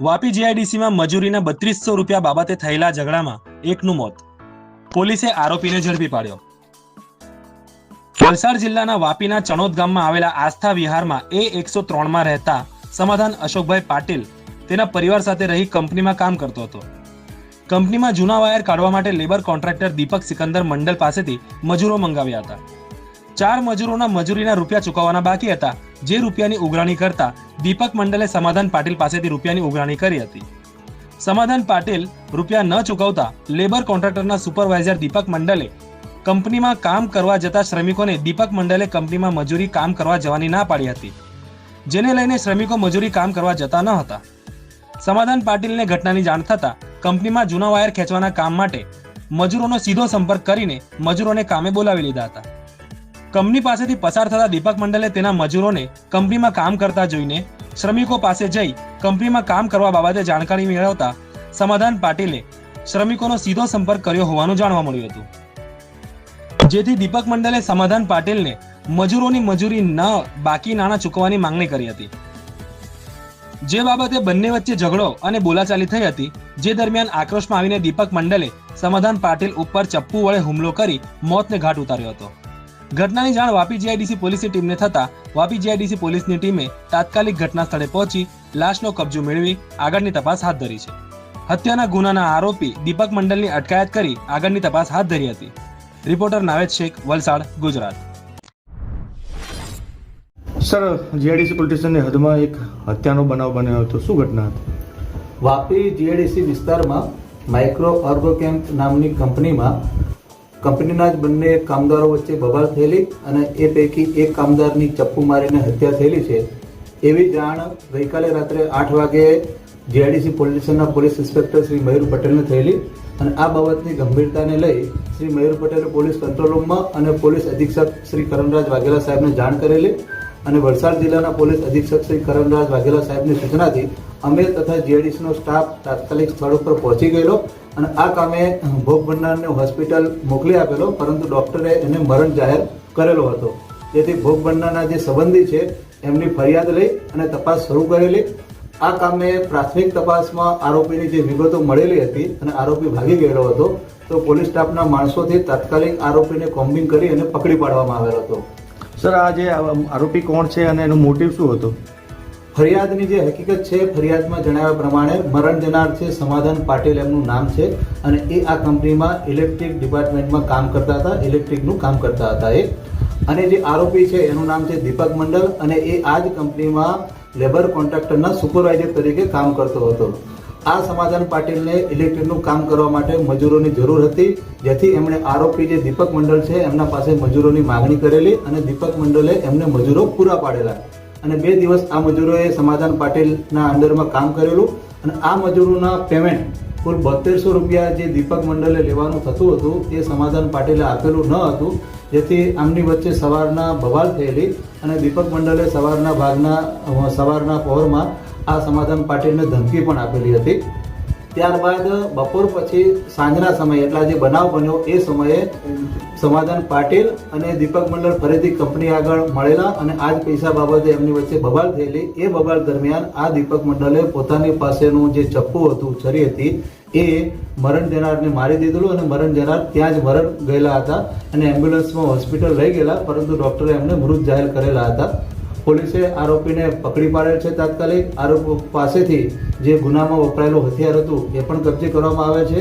વાપી જીઆઈડીસીમાં મજૂરીના બત્રીસો રૂપિયા બાબતે થયેલા ઝઘડામાં એકનું મોત. પોલીસે આરોપીને ઝડપી પાડ્યો. વલસાડ જિલ્લાના વાપીના ચણોદ ગામમાં આવેલા આસ્થા વિહારમાં એ એકસો ત્રણમાં રહેતા સમાધાન અશોકભાઈ પાટીલ તેના પરિવાર સાથે રહી કંપનીમાં કામ કરતો હતો. કંપનીમાં જૂના વાયર કાઢવા માટે લેબર કોન્ટ્રાક્ટર દીપક સિકંદર મંડળ પાસેથી મજૂરો મંગાવ્યા હતા. ચાર મજૂરોના મજૂરીના રૂપિયા ચૂકવવાના બાકી હતા. જે રૂપિયાની ઉઘરાણી કરતા દીપક મંડલે સમાધાન પાટીલ પાસેથી રૂપિયાની ઉઘરાણી કરી હતી. સમાધાન પાટીલ રૂપિયા ન ચૂકવતા લેબર કોન્ટ્રાક્ટરના સુપરવાઇઝર દીપક મંડલે કંપનીમાં કામ કરવા જતા શ્રમિકોને દીપક મંડલે કંપનીમાં મજૂરી કામ કરવા જવાની ના પાડી હતી, જેને લઈને શ્રમિકો મજૂરી કામ કરવા જતા ન હતા. સમાધાન પાટીલને ઘટનાની જાણ થતા કંપનીમાં જૂના વાયર ખેંચવાના કામ માટે મજૂરોનો સીધો સંપર્ક કરીને મજૂરોને કામે બોલાવી લીધા હતા. કંપની પાસેથી પસાર થતા દીપક મંડલે તેના મજૂરોને કંપનીમાં કામ કરતા જોઈને શ્રમિકો પાસે જઈ કંપનીમાં કામ કરવા બાબતે જાણકારી મેળવતા સમાધાન પાટીલે શ્રમિકોનો સીધો સંપર્ક કર્યો હોવાનું જાણવા મળ્યું હતું. જેથી દીપક મંડલે સમાધાન પાટીલને મજૂરોની મજૂરી ન, બાકી નાણાં ચૂકવવાની માંગણી કરી હતી. જે બાબતે બંને વચ્ચે ઝઘડો અને બોલાચાલી થઈ હતી, જે દરમિયાન આક્રોશમાં આવીને દીપક મંડલે સમાધાન પાટીલ ઉપર ચપ્પુ વડે હુમલો કરી મોતને ઘાટ ઉતાર્યો હતો. ઘટનાની જાણ વાપી જીઆઈડીસી પોલીસની ટીમને થતા વાપી જીઆઈડીસી પોલીસની ટીમે તાત્કાલિક ઘટના સ્થળે પહોંચી લાશનો કબજો મેળવી આગળની તપાસ હાથ ધરી છે. હત્યાના ગુનાના આરોપી દીપક મંડલની અટકાયત કરી આગળની તપાસ હાથ ધરી હતી. Reporter Naved Shaikh Valsad Gujarat. Sir GIDC police સ્ટેશનની હદમાં એક હત્યાનો બનાવ બન્યો હતો. શું ઘટના હતી? વાપી જીઆઈડીસી વિસ્તારમાં માઇક્રો ઓર્ગોકેમ્પ નામની કંપનીમાં કંપનીના જ બંને કામદારો વચ્ચે બબાલ થયેલી અને એ પૈકી એક કામદારની ચપ્પુ મારીને હત્યા થયેલી છે. એવી જાણ ગઈકાલે રાત્રે આઠ વાગે જીઆઈડીસી પોલીસ સ્ટેશનના પોલીસ ઇન્સ્પેક્ટર શ્રી મયુર પટેલને થયેલી અને આ બાબતની ગંભીરતાને લઈ શ્રી મયુર પટેલે પોલીસ કંટ્રોલ રૂમમાં અને પોલીસ અધિક્ષક શ્રી કરણરાજ વાઘેલા સાહેબને જાણ કરેલી. અને વલસાડ જિલ્લાના પોલીસ અધિક્ષક શ્રી કરણરાજ વાઘેલા સાહેબની સૂચનાથી અમે તથા જીઆઈડીસીનો સ્ટાફ તાત્કાલિક સ્થળ ઉપર પહોંચી ગયેલો અને આ કામે ભોગ બનનારને હોસ્પિટલ મોકલી આપેલો, પરંતુ ડૉક્ટરે એને મરણ જાહેર કરેલો હતો. જેથી ભોગ બનનારના જે સંબંધી છે, એમની ફરિયાદ લઈ અને તપાસ શરૂ કરેલી. આ કામે પ્રાથમિક તપાસમાં આરોપીની જે વિગતો મળેલી હતી અને આરોપી ભાગી ગયેલો હતો, તો પોલીસ સ્ટાફના માણસોથી તાત્કાલિક આરોપીને કોમ્બિંગ કરી અને પકડી પાડવામાં આવેલો હતો. સર, આ જે આરોપી કોણ છે અને એનું મોટિવ શું હતું? ફરિયાદની જે હકીકત છે, ફરિયાદમાં જણાવ્યા પ્રમાણે મરણ જનાર છે, સમાધાન પાટીલ એમનું નામ છે અને એ આ કંપનીમાં ઇલેક્ટ્રિક ડિપાર્ટમેન્ટમાં કામ કરતા હતા, ઇલેક્ટ્રિકનું કામ કરતા હતા એ. અને જે આરોપી છે, એનું નામ છે દીપક મંડલ અને એ આ જ કંપનીમાં લેબર કોન્ટ્રાક્ટરના સુપરવાઇઝર તરીકે કામ કરતો હતો. આ સમાધાન પાટીલને ઇલેક્ટ્રિકનું કામ કરવા માટે મજૂરોની જરૂર હતી, જેથી એમણે આરોપી જે દીપક મંડળ છે, એમના પાસે મજૂરોની માગણી કરેલી અને દીપક મંડળે એમને મજૂરો પૂરા પાડેલા. અને બે દિવસ આ મજૂરોએ સમાધાન પાટીલના અંડરમાં કામ કરેલું અને આ મજૂરોના પેમેન્ટ કુલ બોતેરસો રૂપિયા જે દીપક મંડળે લેવાનું થતું હતું, એ સમાધાન પાટીલે આપેલું ન હતું, જેથી આમની વચ્ચે સવારના બવાલ થયેલી અને દીપક મંડળે સવારના ભાગના સવારના પહોરમાં આ સમાધાન પાટીલને ધમકી પણ આપેલી હતી. ત્યારબાદ બપોર પછી સાંજના સમયે, એટલે જે બનાવ બન્યો એ સમયે સમાધાન પાટીલ અને દીપક મંડળ ફરીથી કંપની આગળ મળેલા અને આ જ પૈસા બાબતે એમની વચ્ચે બબાલ થયેલી. એ બબાલ દરમિયાન આ દીપક મંડળે પોતાની પાસેનું જે ચપ્પુ હતું, છરી હતી, એ મરણ જનારને મારી દીધેલું અને મરણ જનાર ત્યાં જ મરણ ગયેલા હતા અને એમ્બ્યુલન્સમાં હોસ્પિટલ લઈ ગયેલા, પરંતુ ડૉક્ટરે એમને મૃત જાહેર કરેલા હતા. પોલીસે આરોપીને પકડી પાડેલ છે. તાત્કાલિક આરોપી પાસેથી જે ગુનામાં વપરાયેલું હથિયાર હતું એ પણ કબજે કરવામાં આવે છે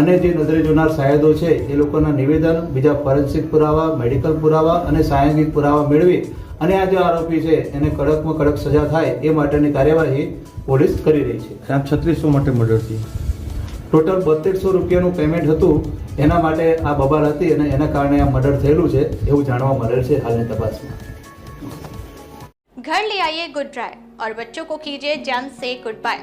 અને જે નજરે જોનાર સાયદો છે એ લોકોના નિવેદન બીજા ફોરેન્સિક પુરાવા મેડિકલ પુરાવા અને સાયન્સિક પુરાવા મેળવી અને આ જે આરોપી છે એને કડકમાં કડક સજા થાય એ માટેની કાર્યવાહી પોલીસ કરી રહી છે. આમ છત્રીસો માટે મર્ડર છે ટોટલ બત્રીસો રૂપિયાનું પેમેન્ટ હતું. એના માટે આ બબાલ હતી અને એના કારણે આ મર્ડર થયેલું છે એવું જાણવા મળેલ છે હાલની તપાસમાં. घर ले आइए गुड ड्राई और बच्चों को कीजिए जम से good bye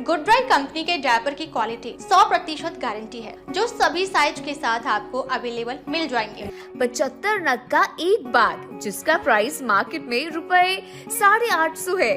good dry company के डायपर की क्वालिटी 100 प्रतिशत गारंटी है, जो सभी साइज़ के साथ आपको अवेलेबल मिल जाएँगे। पचहत्तर नग का एक बार जिसका प्राइस मार्केट में रुपए साढ़े आठ सौ है।